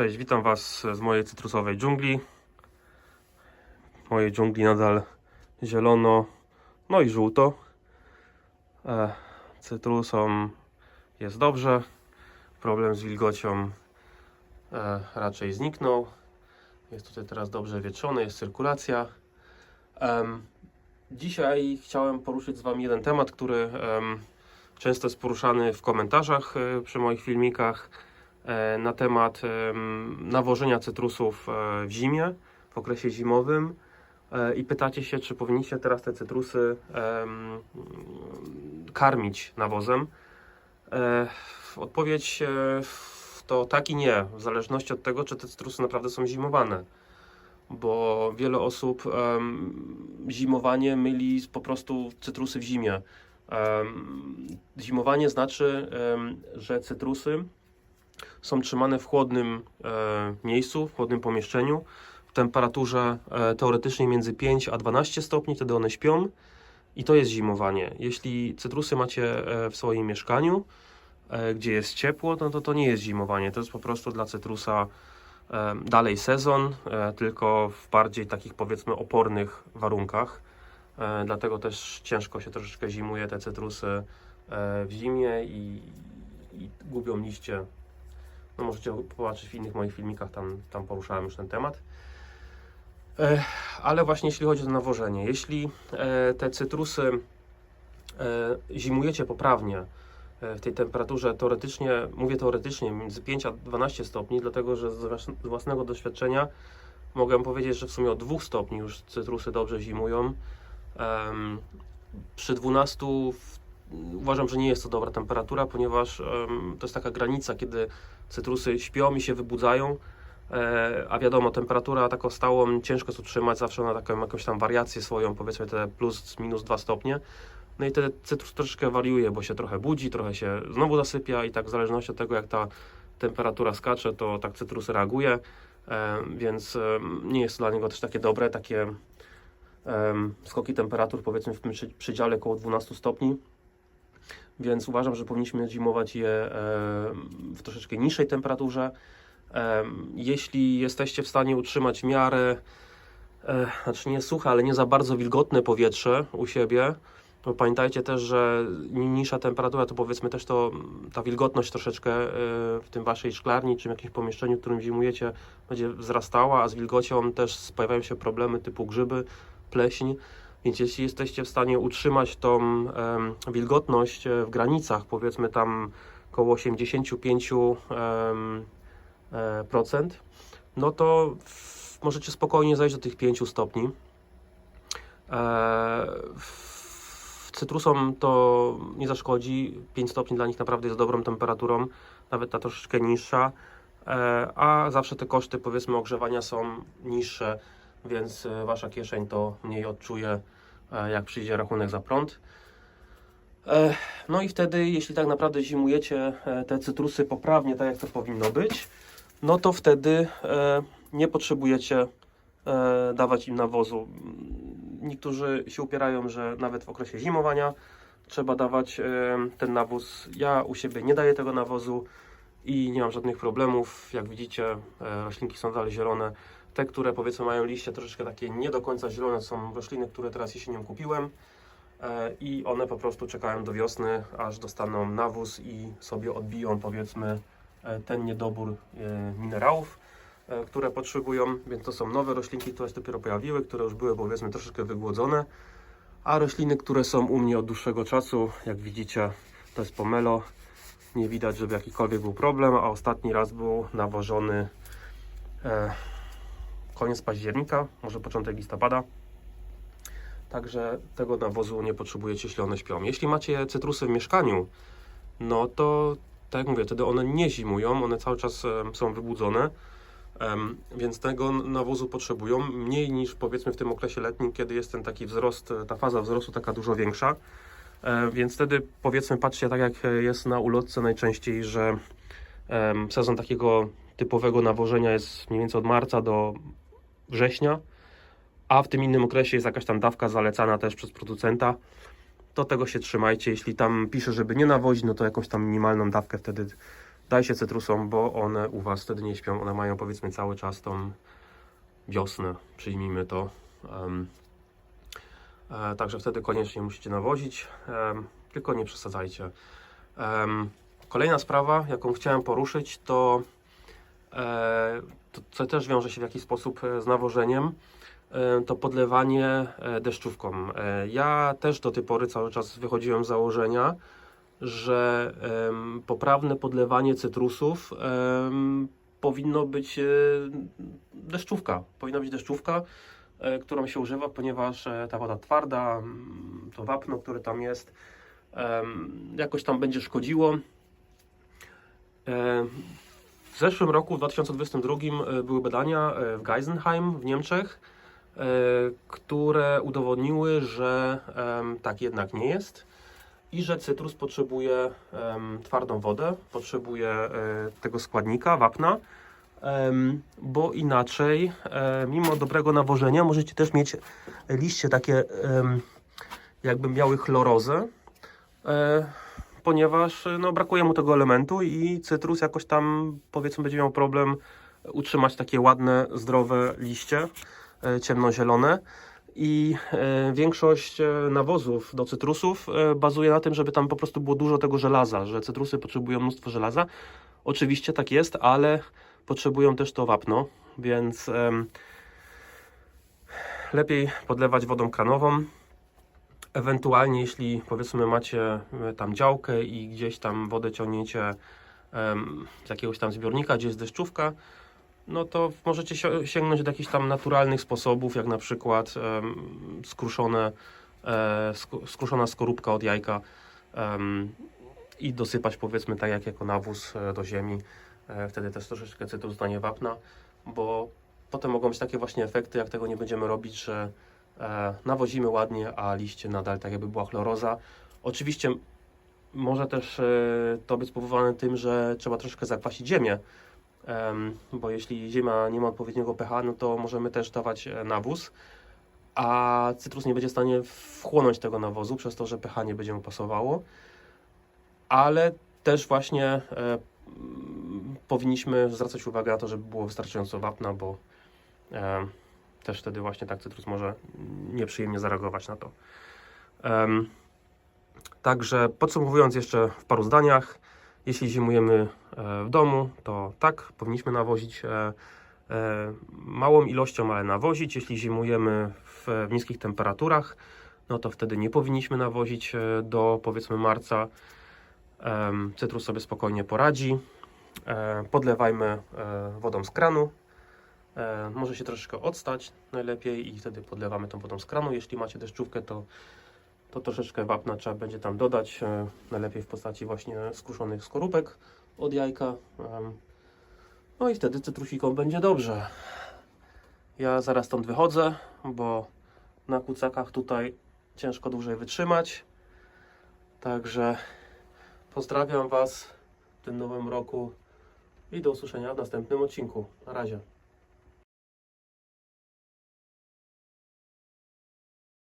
Cześć, witam Was z mojej cytrusowej dżungli. W mojej dżungli nadal zielono, no i żółto. E, cytrusom jest dobrze. Problem z wilgocią e, raczej zniknął. Jest tutaj teraz dobrze wietrzone, jest cyrkulacja. Em, dzisiaj chciałem poruszyć z Wami jeden temat, który em, często jest poruszany w komentarzach e, przy moich filmikach e, na temat em, nawożenia cytrusów e, w zimie, w okresie zimowym. E, I pytacie się, czy powinniście teraz te cytrusy karmić nawozem. E, Odpowiedź e, to tak i nie, w zależności od tego, czy te cytrusy naprawdę są zimowane. Bo wiele osób zimowanie myli po prostu cytrusy w zimie. Zimowanie znaczy, że cytrusy są trzymane w chłodnym e, miejscu, w chłodnym pomieszczeniu, w temperaturze e, teoretycznie między 5 a 12 stopni, wtedy one śpią i to jest zimowanie. Jeśli cytrusy macie e, w swoim mieszkaniu, gdzie jest ciepło, no to to nie jest zimowanie, to jest po prostu dla cytrusa dalej sezon, tylko w bardziej takich powiedzmy opornych warunkach. Dlatego też ciężko się troszeczkę zimuje te cytrusy w zimie i, i gubią liście. No możecie popatrzeć w innych moich filmikach, tam, tam poruszałem już ten temat. E, Ale właśnie jeśli chodzi o nawożenie, jeśli e, te cytrusy e, zimujecie poprawnie w tej temperaturze teoretycznie, mówię teoretycznie, między 5 a 12 stopni, dlatego że z włas- z własnego doświadczenia mogę powiedzieć, że w sumie od 2 stopni już cytrusy dobrze zimują. Przy 12 w- uważam, że nie jest to dobra temperatura, ponieważ to jest taka granica, kiedy cytrusy śpią i się wybudzają. E, a wiadomo, temperatura taką stałą ciężko jest utrzymać, zawsze na taką jakąś tam wariację swoją, powiedzmy te plus, minus 2 stopnie. No i ten cytrus troszeczkę wariuje, bo się trochę budzi, trochę się znowu zasypia i tak w zależności od tego, jak ta temperatura skacze, to tak cytrus reaguje, e, więc nie jest to dla niego też takie dobre, takie skoki temperatur powiedzmy w tym przedziale około 12 stopni. Więc uważam, że powinniśmy zimować je w troszeczkę niższej temperaturze. Em, Jeśli jesteście w stanie utrzymać w miarę, e, znaczy nie suche, ale nie za bardzo wilgotne powietrze u siebie, to pamiętajcie też, że ni- niższa temperatura to powiedzmy też to ta wilgotność troszeczkę e, w tym waszej szklarni czy jakimś pomieszczeniu, w którym zimujecie, będzie wzrastała, a z wilgocią też pojawiają się problemy typu grzyby, pleśń. Więc jeśli jesteście w stanie utrzymać tą wilgotność e, w granicach, powiedzmy tam około 85 em, e, procent, no to możecie spokojnie zejść do tych 5 stopni. E, cytrusom to nie zaszkodzi. 5 stopni dla nich naprawdę jest dobrą temperaturą, nawet ta troszeczkę niższa. A zawsze te koszty powiedzmy ogrzewania są niższe, więc e, wasza kieszeń to mniej odczuje, e, jak przyjdzie rachunek za prąd. E, No i wtedy, jeśli tak naprawdę zimujecie te cytrusy poprawnie, tak jak to powinno być, no to wtedy nie potrzebujecie dawać im nawozu. Niektórzy się upierają, że nawet w okresie zimowania trzeba dawać ten nawóz. Ja u siebie nie daję tego nawozu i nie mam żadnych problemów. Jak widzicie, roślinki są dalej zielone. Te, które powiedzmy mają liście troszeczkę takie nie do końca zielone, są rośliny, które teraz jesienią kupiłem e, i one po prostu czekają do wiosny, aż dostaną nawóz i sobie odbiją powiedzmy e, ten niedobór e, minerałów, które potrzebują, więc to są nowe roślinki, które się dopiero pojawiły, które już były powiedzmy troszeczkę wygłodzone, a rośliny, które są u mnie od dłuższego czasu, jak widzicie, to jest pomelo, nie widać, żeby jakikolwiek był problem, a ostatni raz był nawożony koniec października, może początek listopada. Także tego nawozu nie potrzebujecie, jeśli one śpią. Jeśli macie cytrusy w mieszkaniu, no to tak jak mówię, wtedy one nie zimują, one cały czas są wybudzone, więc tego nawozu potrzebują mniej niż powiedzmy w tym okresie letnim, kiedy jest ten taki wzrost, e, ta faza wzrostu taka dużo większa. E, Więc wtedy powiedzmy patrzcie tak jak jest na ulotce najczęściej, że sezon takiego typowego nawożenia jest mniej więcej od marca do września, a w tym innym okresie jest jakaś tam dawka zalecana też przez producenta. To tego się trzymajcie. Jeśli tam pisze, żeby nie nawozić, no to jakąś tam minimalną dawkę wtedy dajcie cytrusom, bo one u Was wtedy nie śpią. One mają powiedzmy cały czas tą wiosnę, przyjmijmy to. Em, e, także wtedy koniecznie musicie nawozić, em, tylko nie przesadzajcie. Em, kolejna sprawa, jaką chciałem poruszyć, to, to co też wiąże się w jakiś sposób e, z nawożeniem, e, to podlewanie e, deszczówką. E, Ja też do tej pory cały czas wychodziłem z założenia, że poprawne podlewanie cytrusów powinno być e, deszczówka. Powinna być deszczówka, e, którą się używa, ponieważ e, ta woda twarda, to wapno, które tam jest, jakoś tam będzie szkodziło. W zeszłym roku, w 2022, e, były badania e, w Geisenheim w Niemczech, e, które udowodniły, że tak jednak nie jest i że cytrus potrzebuje twardą wodę, potrzebuje tego składnika, wapna, bo inaczej, mimo dobrego nawożenia, możecie też mieć liście takie, jakby miały chlorozę, ponieważ no, brakuje mu tego elementu i cytrus jakoś tam, powiedzmy, będzie miał problem utrzymać takie ładne, zdrowe liście, e, ciemnozielone. I e, większość e, nawozów do cytrusów bazuje na tym, żeby tam po prostu było dużo tego żelaza, że cytrusy potrzebują mnóstwo żelaza. Oczywiście tak jest, ale potrzebują też to wapno, więc lepiej podlewać wodą kranową. Ewentualnie, jeśli powiedzmy macie e, tam działkę i gdzieś tam wodę ciągniecie z jakiegoś tam zbiornika, gdzie jest deszczówka, no to możecie si- sięgnąć do jakichś tam naturalnych sposobów, jak na przykład skruszone, e, sk- skruszona skorupka od jajka i dosypać powiedzmy tak jak jako nawóz e, do ziemi. Wtedy też troszeczkę cytrus dostanie wapna, bo potem mogą być takie właśnie efekty, jak tego nie będziemy robić, że nawozimy ładnie, a liście nadal tak jakby była chloroza. Oczywiście może też e, to być spowodowane tym, że trzeba troszkę zakwasić ziemię, Em, bo jeśli ziemia nie ma odpowiedniego pH, no to możemy też dawać e, nawóz, a cytrus nie będzie w stanie wchłonąć tego nawozu, przez to, że pH nie będzie mu pasowało. Ale też właśnie e, powinniśmy zwracać uwagę na to, żeby było wystarczająco wapna, bo e, też wtedy właśnie tak cytrus może nieprzyjemnie zareagować na to. Em, Także podsumowując jeszcze w paru zdaniach, jeśli zimujemy e, w domu, to tak, powinniśmy nawozić e, e, małą ilością, ale nawozić. Jeśli zimujemy w, w niskich temperaturach, no to wtedy nie powinniśmy nawozić do powiedzmy marca. Cytrus sobie spokojnie poradzi. Podlewajmy wodą z kranu. E, Może się troszeczkę odstać najlepiej i wtedy podlewamy tą wodą z kranu. Jeśli macie deszczówkę, to to troszeczkę wapna trzeba będzie tam dodać, e, najlepiej w postaci właśnie skruszonych skorupek od jajka. em. No i wtedy cytrusikom będzie dobrze. Ja zaraz stąd wychodzę, bo na kucakach tutaj ciężko dłużej wytrzymać. Także pozdrawiam Was w tym nowym roku i do usłyszenia w następnym odcinku. Na razie.